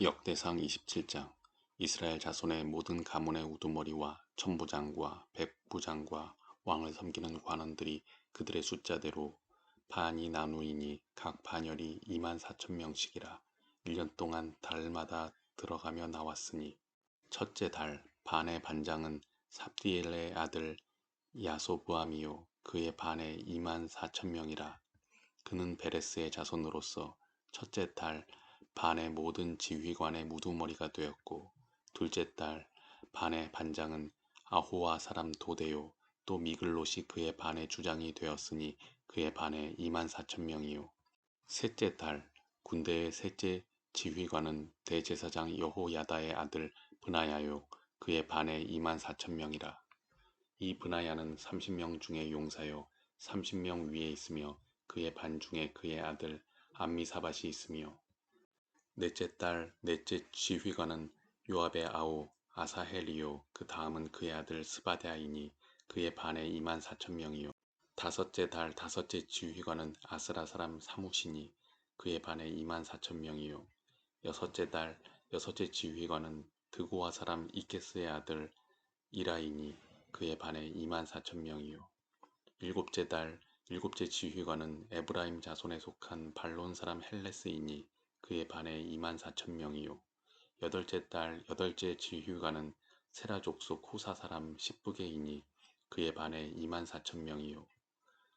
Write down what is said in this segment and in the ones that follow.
역대상 27장 이스라엘 자손의 모든 가문의 우두머리와 천부장과 백부장과 왕을 섬기는 관원들이 그들의 숫자대로 반이 나누이니 각 반열이 2만 4천 명씩이라 1년 동안 달마다 들어가며 나왔으니 첫째 달 반의 반장은 삽디엘의 아들 야소부암이요 그의 반에 2만 4천 명이라. 그는 베레스의 자손으로서 첫째 달 반의 모든 지휘관의 무두머리가 되었고 둘째 달 반의 반장은 아호와 사람 도데요 또 미글롯이 그의 반의 주장이 되었으니 그의 반에 2만 4천 명이요. 셋째 달 군대의 셋째 지휘관은 대제사장 여호야다의 아들 브나야요 그의 반에 2만 4천 명이라. 이 브나야는 30명 중에 용사요 30명 위에 있으며 그의 반 중에 그의 아들 암미사밭이 있으며 넷째 딸 넷째 지휘관은 요압의 아우 아사헬이요. 그 다음은 그의 아들 스바데아이니 그의 반에 2만 4천 명이요. 다섯째 달 다섯째 지휘관은 아스라 사람 사무시니 그의 반에 2만 4천 명이요. 여섯째 달 여섯째 지휘관은 드고와 사람 이케스의 아들 이라이니 그의 반에 2만 4천 명이요. 일곱째 달 일곱째 지휘관은 에브라임 자손에 속한 발론 사람 헬레스이니 그의 반에 2만 4천 명이요. 여덟째 달 여덟째 지휘관은 세라 족속 후사 사람 십부게이니 그의 반에 2만 4천 명이요.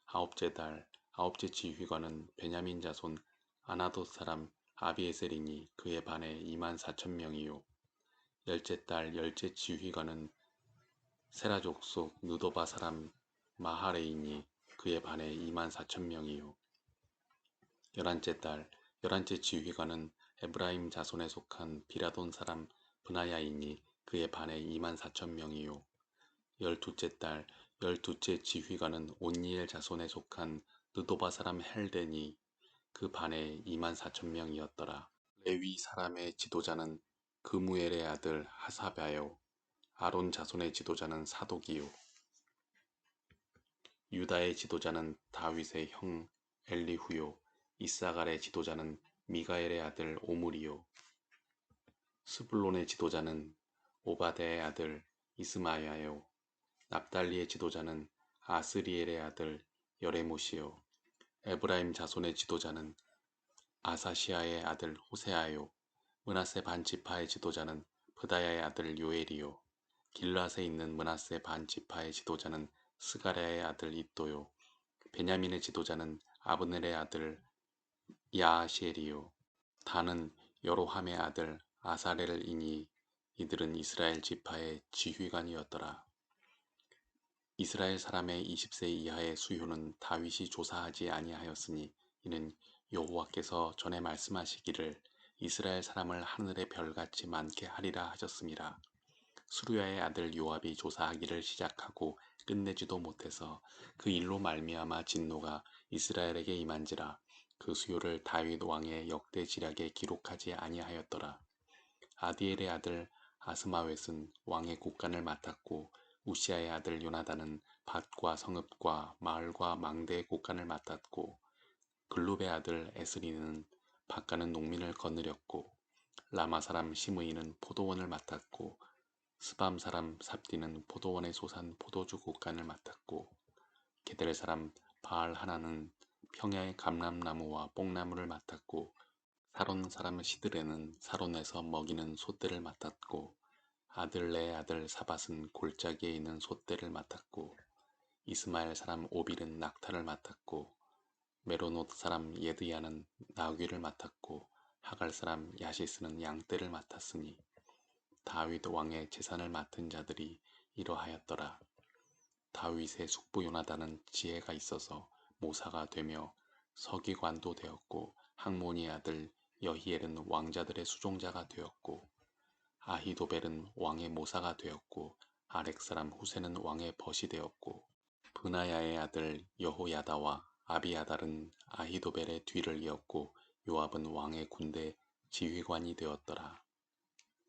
아홉째 달 아홉째 지휘관은 베냐민 자손 아나돗 사람 아비에셀이니 그의 반에 2만 4천 명이요. 열째 달 열째 지휘관은 세라 족속 누도바 사람 마하레이니 그의 반에 2만 4천 명이요. 열한째 달 열한째 지휘관은 에브라임 자손에 속한 비라돈 사람 브나야이니 그의 반에 2만 4천 명이요. 열두째 달 열두째 지휘관은 온니엘 자손에 속한 느도바 사람 헬덴이 그 반에 2만 4천 명이었더라. 레위 사람의 지도자는 그무엘의 아들 하사바요. 아론 자손의 지도자는 사독이요. 유다의 지도자는 다윗의 형 엘리후요. 이사갈의 지도자는 미가엘의 아들 오므리요. 스불론의 지도자는 오바데의 아들 이스마야요. 납달리의 지도자는 아스리엘의 아들 여레모시요. 에브라임 자손의 지도자는 아사시아의 아들 호세아요. 문하세 반지파의 지도자는 브다야의 아들 요엘이요. 길라에 있는 문하세 반지파의 지도자는 스가랴의 아들 이또요. 베냐민의 지도자는 아브넬의 아들 야아시엘이요 다는 여로함의 아들 아사렐이니 이들은 이스라엘 지파의 지휘관이었더라. 이스라엘 사람의 20세 이하의 수요는 다윗이 조사하지 아니하였으니 이는 여호와께서 전에 말씀하시기를 이스라엘 사람을 하늘의 별같이 많게 하리라 하셨습니다. 수루야의 아들 요압이 조사하기를 시작하고 끝내지도 못해서 그 일로 말미암아 진노가 이스라엘에게 임한지라 그 수요를 다윗 왕의 역대 지략에 기록하지 아니하였더라. 아디엘의 아들 아스마웻은 왕의 국간을 맡았고 우시아의 아들 요나단은 밭과 성읍과 마을과 망대의 국간을 맡았고 글룹의 아들 에스리는 밭가는 농민을 거느렸고 라마 사람 시므이는 포도원을 맡았고 스밤 사람 삽디는 포도원에 솟한 포도주 국간을 맡았고 게델 사람 바알 하나는 평야의 감람나무와 뽕나무를 맡았고 사론 사람 시드레는 사론에서 먹이는 소떼를 맡았고 아들레의 아들 사밧은 골짜기에 있는 소떼를 맡았고 이스마엘 사람 오빌은 낙타를 맡았고 메로노트 사람 예드야는 나귀를 맡았고 하갈 사람 야시스는 양떼를 맡았으니 다윗 왕의 재산을 맡은 자들이 이러하였더라. 다윗의 숙부 요나단은 지혜가 있어서 모사가 되며 서기관도 되었고 항모니 아들 여히엘은 왕자들의 수종자가 되었고 아히도벨은 왕의 모사가 되었고 아렉 사람 후세는 왕의 벗이 되었고 브나야의 아들 여호야다와 아비아달은 아히도벨의 뒤를 이었고 요압은 왕의 군대 지휘관이 되었더라.